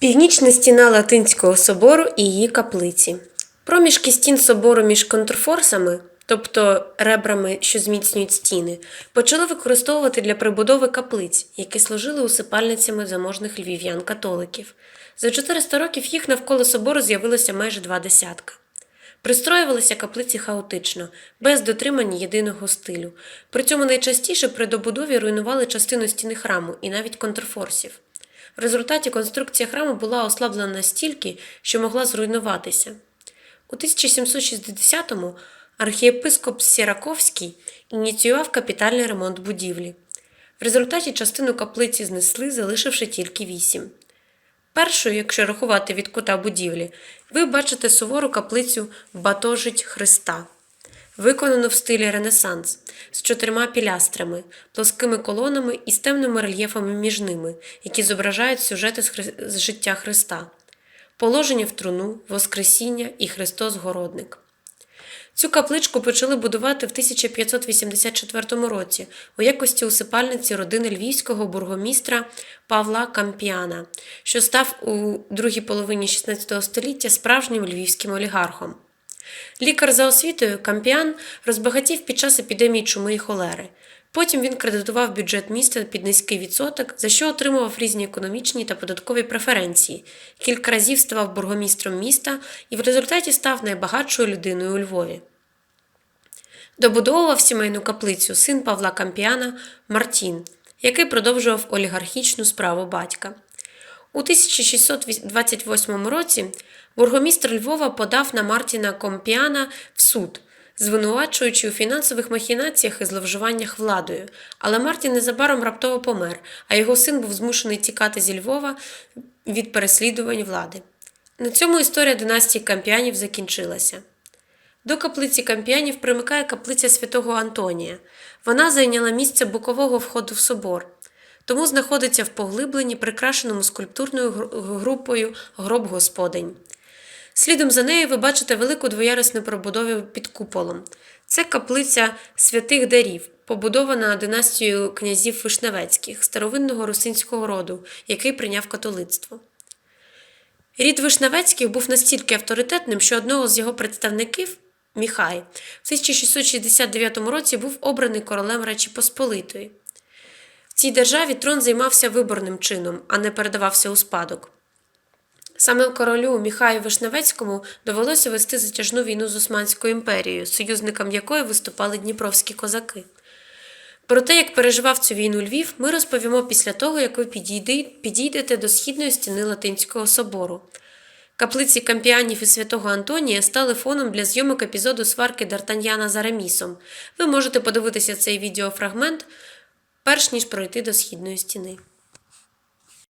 Північна стіна Латинського собору і її каплиці. Проміжки стін собору між контрфорсами, тобто ребрами, що зміцнюють стіни, почали використовувати для прибудови каплиць, які служили усипальницями заможних львів'ян-католиків. За 400 років їх навколо собору з'явилося майже два десятка. Пристроювалися каплиці хаотично, без дотримання єдиного стилю. При цьому найчастіше при добудові руйнували частину стіни храму і навіть контрфорсів. В результаті конструкція храму була ослаблена настільки, що могла зруйнуватися. У 1760-му архієпископ Сєраковський ініціював капітальний ремонт будівлі. В результаті частину каплиці знесли, залишивши тільки вісім. Першою, якщо рахувати від кута будівлі, ви бачите сувору каплицю Батожить Христа, виконану в стилі Ренесанс з чотирма пілястрами, плоскими колонами і з темними рельєфами між ними, які зображають сюжети з, Хри... з життя Христа, положення в труну, Воскресіння і Христос Городник. Цю капличку почали будувати в 1584 році у якості усипальниці родини львівського бургомістра Павла Кампіана, що став у другій половині XVI століття справжнім львівським олігархом. Лікар за освітою Кампіан розбагатів під час епідемії чуми і холери. Потім він кредитував бюджет міста під низький відсоток, за що отримував різні економічні та податкові преференції, кілька разів ставав бургомістром міста і в результаті став найбагатшою людиною у Львові. Добудовував сімейну каплицю син Павла Кампіана Мартін, який продовжував олігархічну справу батька. У 1628 році бургомістр Львова подав на Мартіна Компіана в суд, звинувачуючи у фінансових махінаціях і зловживаннях владою, але Мартін незабаром раптово помер, а його син був змушений тікати зі Львова від переслідувань влади. На цьому історія династії Кампіанів закінчилася. До каплиці Кампіанів примикає каплиця святого Антонія. Вона зайняла місце бокового входу в собор, тому знаходиться в поглибленні, прикрашеному скульптурною групою гроб Господень. Слідом за нею ви бачите велику двоярусну пробудову під куполом. Це каплиця святих дарів, побудована династією князів Вишневецьких, старовинного русинського роду, який прийняв католицтво. Рід Вишневецьких був настільки авторитетним, що одного з його представників, Міхай, в 1669 році був обраний королем Речі Посполитої. Цій державі трон займався виборним чином, а не передавався у спадок. Саме королю Міхаю Вишневецькому довелося вести затяжну війну з Османською імперією, союзником якої виступали дніпровські козаки. Про те, як переживав цю війну Львів, ми розповімо після того, як ви підійдете до східної стіни Латинського собору. Каплиці Кампіанів і святого Антонія стали фоном для зйомок епізоду сварки Д'Артаньяна з Арамісом. Ви можете подивитися цей відеофрагмент, перш ніж пройти до східної стіни.